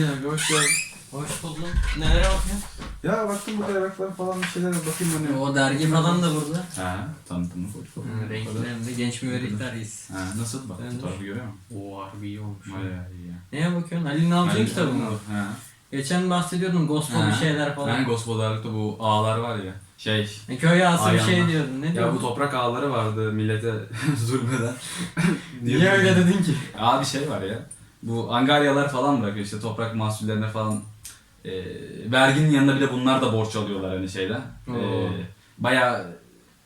Hoş geldin. Hoş buldum. Nelere bakıyorsun? Ya baktım burada evraklar falan bir şeyler bakayım hani. O dergi falan da burada. Ha, tanıtımı. Hı, Renklerinde genç müvekkillerdeyiz. Ha, nasıl bak fotoğrafı görüyor musun? Oo harbi iyi olmuş. Bayağı iyi ya. Neye bakıyorsun? Ali Nalcı'nın kitabı mı? bu? Ha. Geçen bahsediyordun gospel bir şeyler falan. Ben gospel ağırlıkta bu ağlar var ya. Şey, E, Köy ağası bir şey diyordun. Ne ya diyordun? bu toprak ağları vardı millete zulmeden. Niye öyle dedin ki? Abi şey var ya. Bu angaryalar falan bırakıyor işte toprak mahsullerine falan. E, verginin yanında bir de bunlar da borç alıyorlar hani şeyden. E, Oo. bayağı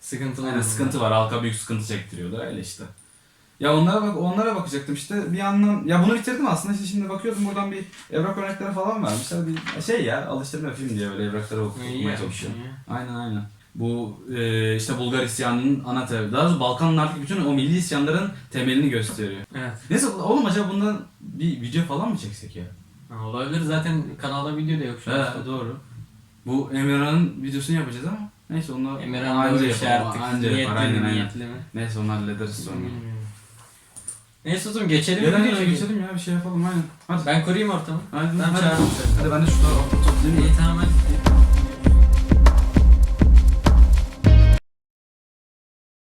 Sıkıntılı. Yani sıkıntı var. Halka büyük sıkıntı çektiriyorlar öyle işte. Ya onlara bak onlara bakacaktım işte bir yandan ya bunu bitirdim aslında işte şimdi bakıyordum buradan bir evrak örnekleri falan vermişler bir şey ya alıştırma film diye böyle evrakları okumaya çalışıyorum. Aynen aynen. Bu e, işte Bulgar isyanının ana temeli. Daha doğrusu Balkanlardaki bütün o milli isyanların temelini gösteriyor. Evet. Neyse oğlum acaba bundan bir video falan mı çeksek ya? Ha, olabilir zaten kanalda video da yok şu an. He doğru. Bu Emirhan'ın videosunu yapacağız ama neyse onu Emirhan anca bir şey yapalım, artık. anca Niyetli yapar, aynen mi aynen. niyetli mi? Neyse onu hallederiz sonra. Bilmiyorum. Neyse oğlum geçelim. Videoya. hadi geçelim ya bir şey yapalım aynen. Hadi. Ben kurayım ortamı. Hadi, Ben hadi. çağırdım. Hadi ben de şu tarafa toplayayım. İyi tamam hadi.